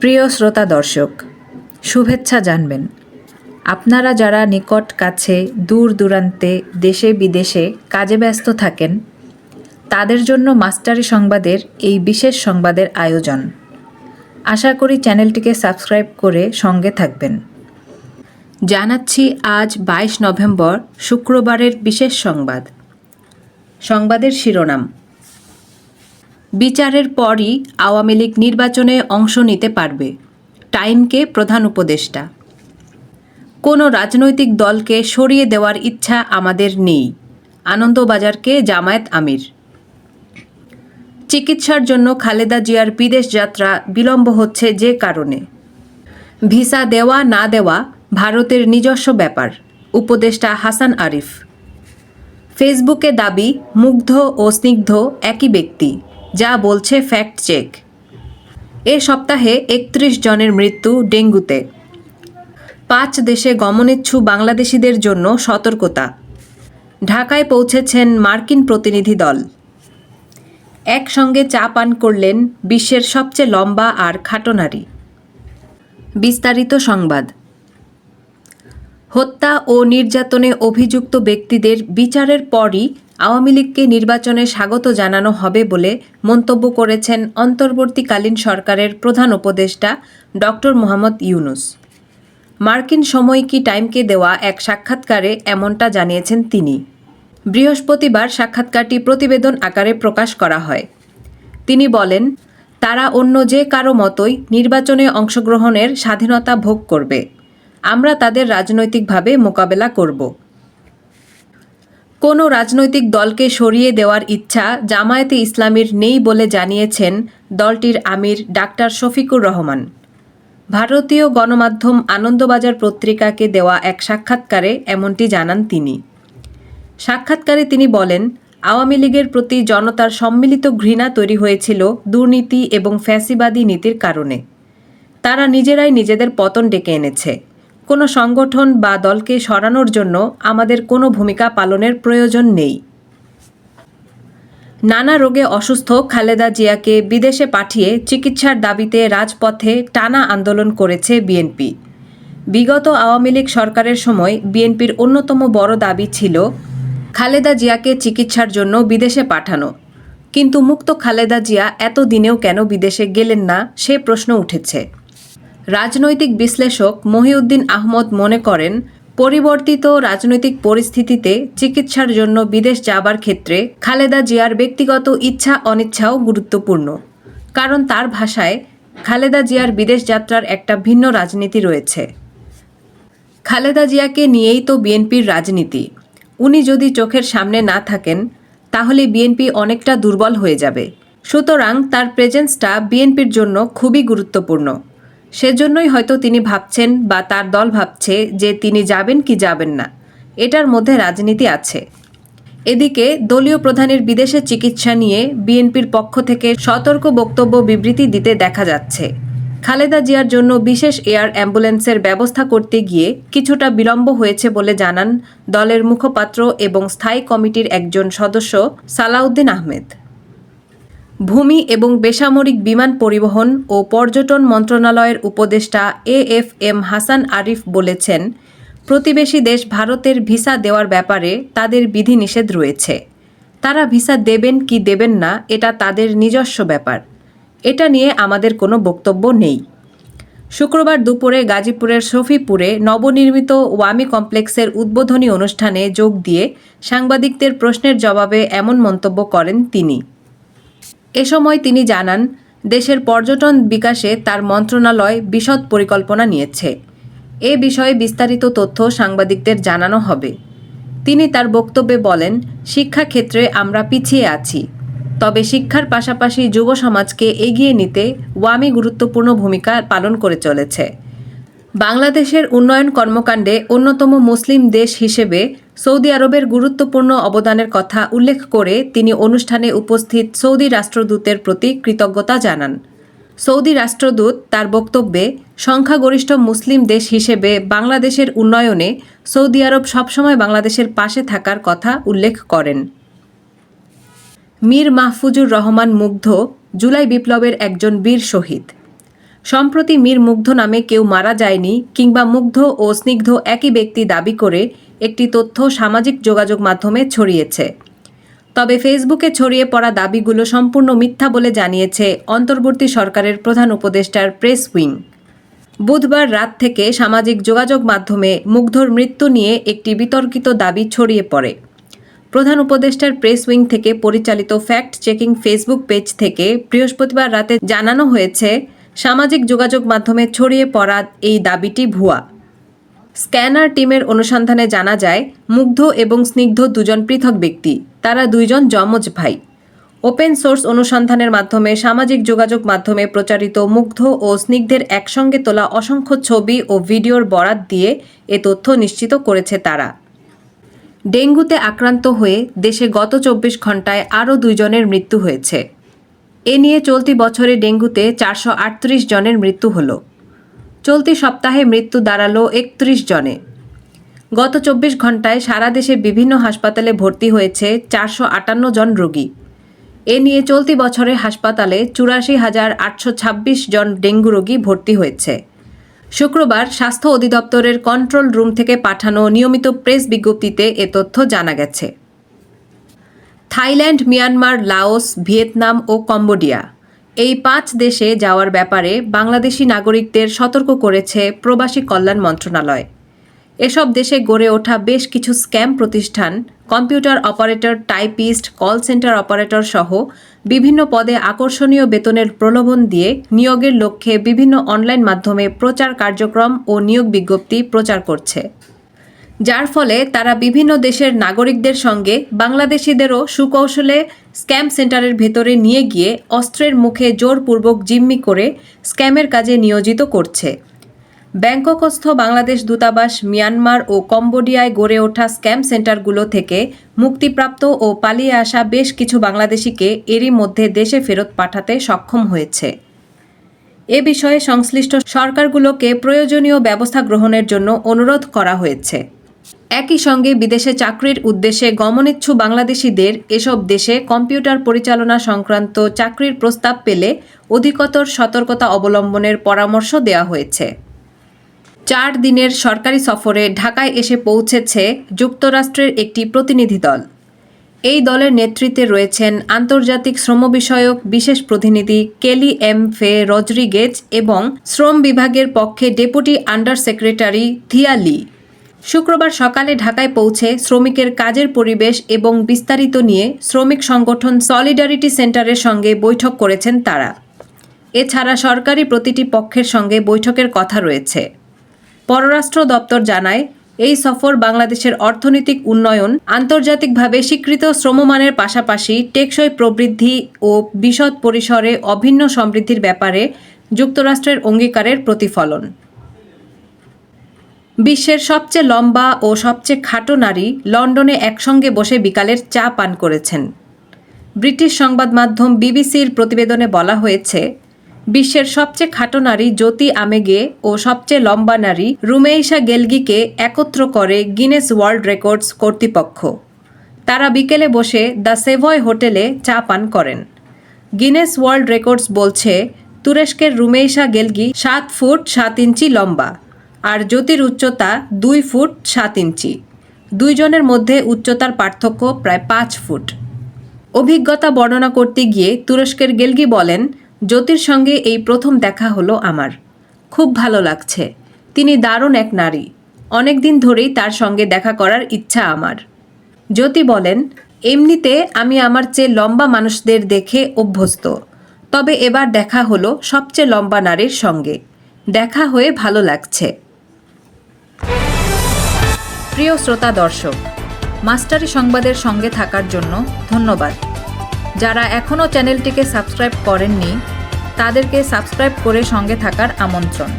প্রিয় শ্রোতা দর্শক, শুভেচ্ছা জানবেন। আপনারা যারা নিকট কাছে দূর দূরান্তে দেশে বিদেশে কাজে ব্যস্ত থাকেন, তাদের জন্য মাস্টারি সংবাদের এই বিশেষ সংবাদের আয়োজন। আশা করি চ্যানেলটিকে সাবস্ক্রাইব করে সঙ্গে থাকবেন। জানাচ্ছি আজ বাইশ নভেম্বর, শুক্রবারের বিশেষ সংবাদ। সংবাদের শিরোনাম বিচারের পরই আওয়ামী লীগ নির্বাচনে অংশ নিতে পারবে। টাইমকে প্রধান উপদেষ্টা। কোনো রাজনৈতিক দলকে সরিয়ে দেওয়ার ইচ্ছা আমাদের নেই। আনন্দবাজারকে জামায়াত আমির। চিকিৎসার জন্য খালেদা জিয়ার বিদেশ যাত্রা বিলম্ব হচ্ছে যে কারণে। ভিসা দেওয়া না দেওয়া ভারতের নিজস্ব ব্যাপার, উপদেষ্টা হাসান আরিফ। ফেসবুকে দাবি, মুগ্ধ ও স্নিগ্ধ একই ব্যক্তি। যা বলছে ফ্যাক্ট চেক। এ সপ্তাহে একত্রিশ জনের মৃত্যু ডেঙ্গুতে। পাঁচ দেশে গমনেচ্ছু বাংলাদেশিদের জন্য সতর্কতা। ঢাকায় পৌঁছেছেন মার্কিন প্রতিনিধি দল। একসঙ্গে চা পান করলেন বিশ্বের সবচেয়ে লম্বা আর খাটো নারী। বিস্তারিত সংবাদ। হত্যা ও নির্যাতনে অভিযুক্ত ব্যক্তিদের বিচারের পরই আওয়ামী লীগকে নির্বাচনে স্বাগত জানানো হবে বলে মন্তব্য করেছেন অন্তর্বর্তীকালীন সরকারের প্রধান উপদেষ্টা ডক্টর মোহাম্মদ ইউনুস। মার্কিন সময়কি টাইমকে দেওয়া এক সাক্ষাৎকারে এমনটা জানিয়েছেন তিনি। বৃহস্পতিবার সাক্ষাৎকারটি প্রতিবেদন আকারে প্রকাশ করা হয়। তিনি বলেন, তারা অন্য যে কারও মতোই নির্বাচনে অংশগ্রহণের স্বাধীনতা ভোগ করবে। আমরা তাদের রাজনৈতিকভাবে মোকাবেলা করব। কোনো রাজনৈতিক দলকে সরিয়ে দেওয়ার ইচ্ছা জামায়াতে ইসলামীর নেই বলে জানিয়েছেন দলটির আমির ডাক্তার শফিকুর রহমান। ভারতীয় গণমাধ্যম আনন্দবাজার পত্রিকাকে দেওয়া এক সাক্ষাৎকারে এমনটি জানান তিনি। সাক্ষাৎকারে তিনি বলেন, আওয়ামী লীগের প্রতি জনতার সম্মিলিত ঘৃণা তৈরি হয়েছিল দুর্নীতি এবং ফ্যাসিবাদী নীতির কারণে। তারা নিজেরাই নিজেদের পতন ডেকে এনেছে। কোনো সংগঠন বা দলকে সরানোর জন্য আমাদের কোনো ভূমিকা পালনের প্রয়োজন নেই। নানা রোগে অসুস্থ খালেদা জিয়াকে বিদেশে পাঠিয়ে চিকিৎসার দাবিতে রাজপথে টানা আন্দোলন করেছে বিএনপি। বিগত আওয়ামী লীগ সরকারের সময় বিএনপির অন্যতম বড় দাবি ছিল খালেদা জিয়াকে চিকিৎসার জন্য বিদেশে পাঠানো। কিন্তু মুক্ত খালেদা জিয়া এত দিনেও কেন বিদেশে গেলেন না সে প্রশ্ন উঠেছে। রাজনৈতিক বিশ্লেষক মহিউদ্দিন আহমদ মনে করেন, পরিবর্তিত রাজনৈতিক পরিস্থিতিতে চিকিৎসার জন্য বিদেশ যাবার ক্ষেত্রে খালেদা জিয়ার ব্যক্তিগত ইচ্ছা অনিচ্ছাও গুরুত্বপূর্ণ। কারণ তার ভাষায়, খালেদা জিয়ার বিদেশ যাত্রার একটা ভিন্ন রাজনীতি রয়েছে। খালেদা জিয়াকে নিয়েই তো বিএনপির রাজনীতি। উনি যদি চোখের সামনে না থাকেন, তাহলে বিএনপি অনেকটা দুর্বল হয়ে যাবে। সুতরাং তার প্রেজেন্সটা বিএনপির জন্য খুবই গুরুত্বপূর্ণ। সেজন্যই হয়তো তিনি ভাবছেন বা তার দল ভাবছে যে তিনি যাবেন কি যাবেন না। এটার মধ্যে রাজনীতি আছে। এদিকে দলীয় প্রধানের বিদেশে চিকিৎসা নিয়ে বিএনপির পক্ষ থেকে সতর্ক বক্তব্য বিবৃতি দিতে দেখা যাচ্ছে। খালেদা জিয়ার জন্য বিশেষ এয়ার অ্যাম্বুলেন্সের ব্যবস্থা করতে গিয়ে কিছুটা বিলম্ব হয়েছে বলে জানান দলের মুখপাত্র এবং স্থায়ী কমিটির একজন সদস্য সালাউদ্দিন আহমেদ। ভূমি এবং বেসামরিক বিমান পরিবহন ও পর্যটন মন্ত্রণালয়ের উপদেষ্টা A F M Hasan Arif বলেছেন, প্রতিবেশী দেশ ভারতের ভিসা দেওয়ার ব্যাপারে তাদের বিধিনিষেধ রয়েছে। তারা ভিসা দেবেন কি দেবেন না, এটা তাদের নিজস্ব ব্যাপার। এটা নিয়ে আমাদের কোনো বক্তব্য নেই। শুক্রবার দুপুরে গাজীপুরের শফিপুরে নবনির্মিত ওয়ামি কমপ্লেক্সের উদ্বোধনী অনুষ্ঠানে যোগ দিয়ে সাংবাদিকদের প্রশ্নের জবাবে এমন মন্তব্য করেন তিনি। এ সময় তিনি জানান, দেশের পর্যটন বিকাশে তার মন্ত্রণালয় বিশদ পরিকল্পনা নিয়েছে। এ বিষয়ে বিস্তারিত তথ্য সাংবাদিকদের জানানো হবে। তিনি তার বক্তব্যে বলেন, শিক্ষাক্ষেত্রে আমরা পিছিয়ে আছি। তবে শিক্ষার পাশাপাশি যুব সমাজকে এগিয়ে নিতে ওয়ামি গুরুত্বপূর্ণ ভূমিকা পালন করে চলেছে। বাংলাদেশের উন্নয়ন কর্মকাণ্ডে অন্যতম মুসলিম দেশ হিসেবে সৌদি আরবের গুরুত্বপূর্ণ অবদানের কথা উল্লেখ করে তিনি অনুষ্ঠানে উপস্থিত সৌদি রাষ্ট্রদূতের প্রতি কৃতজ্ঞতা জানান। সৌদি রাষ্ট্রদূত তার বক্তব্যে, সংখ্যাগরিষ্ঠ মুসলিম দেশ হিসেবে বাংলাদেশের উন্নয়নে সৌদি আরব সবসময় বাংলাদেশের পাশে থাকার কথা উল্লেখ করেন। মীর মাহফুজুর রহমান মুগ্ধ, জুলাই বিপ্লবের একজন বীর শহীদ। সম্প্রতি মীর মুগ্ধ নামে কেউ মারা যায়নি কিংবা মুগ্ধ ও স্নিগ্ধ একই ব্যক্তি দাবি করে একটি তথ্য সামাজিক যোগাযোগ মাধ্যমে ছড়িয়েছে। তবে ফেসবুকে ছড়িয়ে পড়া দাবিগুলো সম্পূর্ণ মিথ্যা বলে জানিয়েছে অন্তর্বর্তী সরকারের প্রধান উপদেষ্টার প্রেস উইং। বুধবার রাত থেকে সামাজিক যোগাযোগ মাধ্যমে মুগ্ধর মৃত্যু নিয়ে একটি বিতর্কিত দাবি ছড়িয়ে পড়ে। প্রধান উপদেষ্টার প্রেস উইং থেকে পরিচালিত ফ্যাক্ট চেকিং ফেসবুক পেজ থেকে বৃহস্পতিবার রাতে জানানো হয়েছে সামাজিক যোগাযোগ মাধ্যমে ছড়িয়ে পড়া এই দাবিটি ভুয়া। স্ক্যানার টিমের অনুসন্ধানে জানা যায়, মুগ্ধ এবং স্নিগ্ধ দুজন পৃথক ব্যক্তি, তারা দুইজন যমজ ভাই। ওপেন সোর্স অনুসন্ধানের মাধ্যমে সামাজিক যোগাযোগ মাধ্যমে প্রচারিত মুগ্ধ ও স্নিগ্ধের একসঙ্গে তোলা অসংখ্য ছবি ও ভিডিওর বরাত দিয়ে এ তথ্য নিশ্চিত করেছে তারা। ডেঙ্গুতে আক্রান্ত হয়ে দেশে গত চব্বিশ ঘন্টায় আরও দুইজনের মৃত্যু হয়েছে। এ নিয়ে চলতি বছরে ডেঙ্গুতে চারশো আটত্রিশ জনের মৃত্যু হলো। চলতি সপ্তাহে মৃত্যু দাঁড়াল একত্রিশ জনে। গত চব্বিশ ঘন্টায় সারা দেশে বিভিন্ন হাসপাতালে ভর্তি হয়েছে চারশো আটান্ন জন রোগী। এ নিয়ে চলতি বছরে হাসপাতালে চুরাশি হাজার আটশো ছাব্বিশ জন ডেঙ্গু রোগী ভর্তি হয়েছে। শুক্রবার স্বাস্থ্য অধিদপ্তরের কন্ট্রোল রুম থেকে পাঠানো নিয়মিত প্রেস বিজ্ঞপ্তিতে এ তথ্য জানা গেছে। থাইল্যান্ড, মিয়ানমার, লাওস, ভিয়েতনাম ও কম্বোডিয়া। এই পাঁচ দেশে যাওয়ার ব্যাপারে বাংলাদেশি নাগরিকদের সতর্ক করেছে প্রবাসী কল্যাণ মন্ত্রণালয়। এসব দেশে গড়ে ওঠা বেশ কিছু স্ক্যাম প্রতিষ্ঠান, computer operator, typist, call centre operator সহ বিভিন্ন পদে আকর্ষণীয় বেতনের প্রলোভন দিয়ে নিয়োগের লক্ষ্যে বিভিন্ন অনলাইন মাধ্যমে প্রচার কার্যক্রম ও নিয়োগ বিজ্ঞপ্তি প্রচার করছে। যার ফলে তারা বিভিন্ন দেশের নাগরিকদের সঙ্গে বাংলাদেশিদেরও সুকৌশলে স্ক্যাম সেন্টারের ভেতরে নিয়ে গিয়ে অস্ত্রের মুখে জোরপূর্বক জিম্মি করে স্ক্যামের কাজে নিয়োজিত করছে। ব্যাংককস্থ বাংলাদেশ দূতাবাস, মিয়ানমার ও কম্বোডিয়ায় গড়ে ওঠা স্ক্যাম সেন্টারগুলো থেকে মুক্তিপ্রাপ্ত ও পালিয়ে আসা বেশ কিছু বাংলাদেশিকে এরই মধ্যে দেশে ফেরত পাঠাতে সক্ষম হয়েছে। এ বিষয়ে সংশ্লিষ্ট সরকারগুলোকে প্রয়োজনীয় ব্যবস্থা গ্রহণের জন্য অনুরোধ করা হয়েছে। একই সঙ্গে বিদেশে চাকরির উদ্দেশ্যে গমনেচ্ছু বাংলাদেশিদের এসব দেশে কম্পিউটার পরিচালনা সংক্রান্ত চাকরির প্রস্তাব পেলে অধিকতর সতর্কতা অবলম্বনের পরামর্শ দেওয়া হয়েছে। চার দিনের সরকারি সফরে ঢাকায় এসে পৌঁছেছে যুক্তরাষ্ট্রের একটি প্রতিনিধি দল। এই দলের নেতৃত্বে রয়েছেন আন্তর্জাতিক শ্রম বিষয়ক বিশেষ প্রতিনিধি কেলি এম ফে রদ্রিগেজ এবং শ্রম বিভাগের পক্ষে deputy under secretary Thea Lee. শুক্রবার সকালে ঢাকায় পৌঁছে শ্রমিকের কাজের পরিবেশ এবং বিস্তারিত নিয়ে শ্রমিক সংগঠন সলিডারিটি সেন্টারের সঙ্গে বৈঠক করেছেন তারা। এছাড়া সরকারি প্রতিটি পক্ষের সঙ্গে বৈঠকের কথা রয়েছে। পররাষ্ট্র দপ্তর জানায়, এই সফর বাংলাদেশের অর্থনৈতিক উন্নয়ন, আন্তর্জাতিকভাবে স্বীকৃত শ্রমমানের পাশাপাশি টেকসই প্রবৃদ্ধি ও বিশদ পরিসরে অভিন্ন সমৃদ্ধির ব্যাপারে যুক্তরাষ্ট্রের অঙ্গীকারের প্রতিফলন। বিশ্বের সবচেয়ে লম্বা ও সবচেয়ে খাটো নারী লন্ডনে একসঙ্গে বসে বিকালের চা পান করেছেন। ব্রিটিশ সংবাদ মাধ্যম বিবিসির প্রতিবেদনে বলা হয়েছে, বিশ্বের সবচেয়ে খাটো নারী জ্যোতি আমেগে ও সবচেয়ে লম্বা নারী রুমেইশা গেলগিকে একত্র করে গিনেস ওয়ার্ল্ড রেকর্ডস কর্তৃপক্ষ। তারা বিকেলে বসে দ্য সেভয় হোটেলে চা পান করেন। গিনেস ওয়ার্ল্ড রেকর্ডস বলছে, তুরস্কের রুমেইশা গেলগি সাত ফুট সাত ইঞ্চি লম্বা। আর জ্যোতির উচ্চতা দুই ফুট সাত ইঞ্চি। দুইজনের মধ্যে উচ্চতার পার্থক্য প্রায় পাঁচ ফুট। অভিজ্ঞতা বর্ণনা করতে গিয়ে তুরস্কের গেলগি বলেন, জ্যোতির সঙ্গে এই প্রথম দেখা হলো আমার। খুব ভালো লাগছে। তিনি দারুণ এক নারী। অনেক দিন ধরেই তার সঙ্গে দেখা করার ইচ্ছা আমার। জ্যোতি বলেন, এমনিতে আমি আমার চেয়ে লম্বা মানুষদের দেখে অভ্যস্ত। তবে এবার দেখা হলো সবচেয়ে লম্বা নারীর সঙ্গে। দেখা হয়ে ভালো লাগছে। প্রিয় শ্রোতা দর্শক, মাস্টারি সংবাদের সঙ্গে থাকার জন্য ধন্যবাদ। যারা এখনও চ্যানেলটিকে সাবস্ক্রাইব করেননি, তাদেরকে সাবস্ক্রাইব করে সঙ্গে থাকার আমন্ত্রণ।